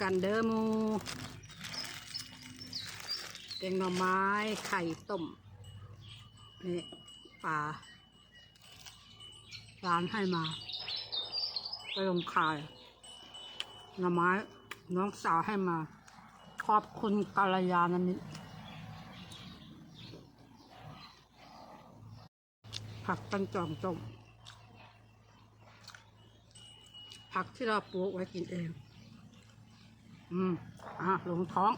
กันเด้อมูแกงหน่อไม้ไข่ต้มนี่ปลาร้านให้มาไปลงขายหน่อไม้น้องสาวให้มา ขอบคุณกาลยานามิตรผักปันจองต้มผักที่เราปลูกไว้กินเอง อืม อะลงท้อง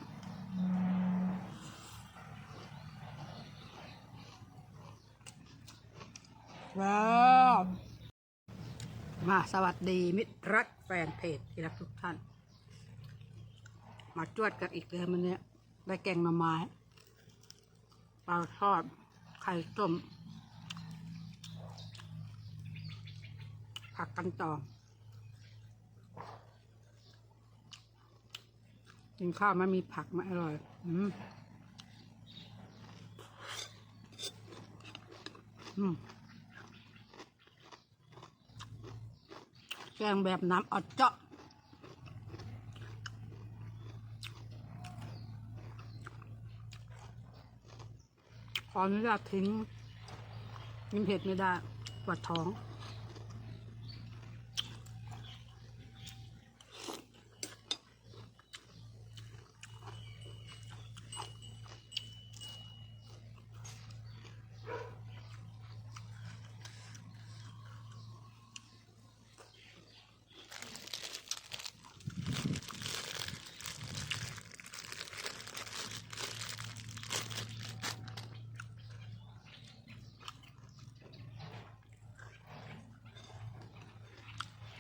ว้าว มาสวัสดีมิตรรักแฟนเพจที่รักทุกท่าน มาจวดกันอีกแล้วมันเนี้ยได้แกงหน่อไม้ปลาทอด ไข่ต้มผักกันต่อ กินข้าวไม่มีผักม่อร่อย อืมอืมแกงแบบน้ำอดเจาะขออนุญาตทิ้งกินเผ็ดไม่ได้ปวดท้อง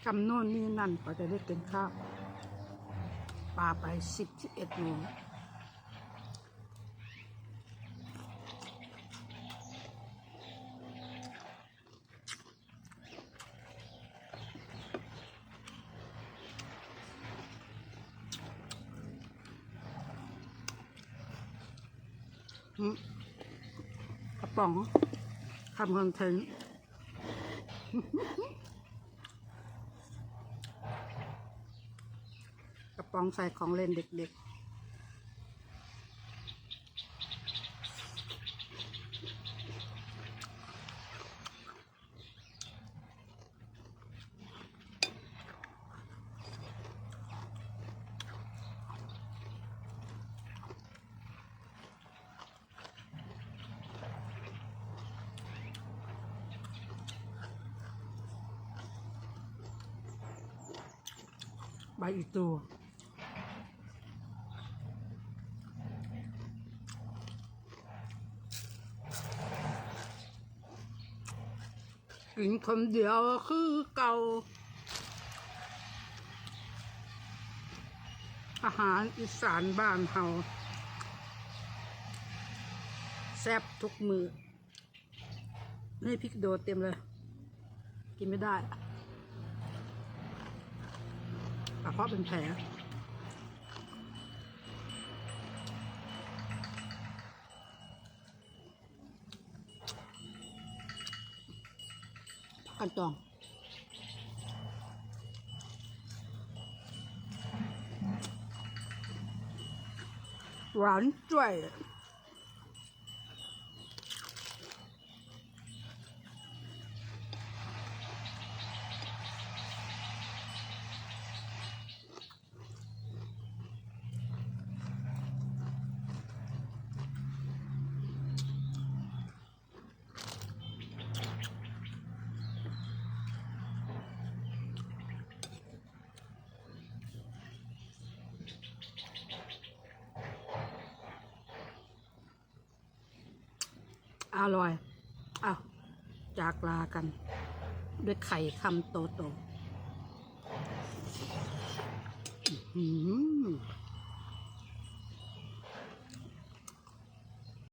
จำโน่นนี่นั่นกว่าจะได้กินข้าวปลาไปสิบสิบเอ็ดโมงอืมกระป๋องทำคอนเทนต์ กระ ป๋องใส่ของเล่นเด็กๆใบอีตู กินคนเดียวคือเก่า อาหารอีสานบ้านเฮาแซ่บทุกมือนี่พริกโดดเต็มเลย กินไม่ได้กระเพาะเป็นแผล กกันจองหวานจ่วย อร่อยอ้าวจากลากัน ด้วยไข่คำโตโตอืม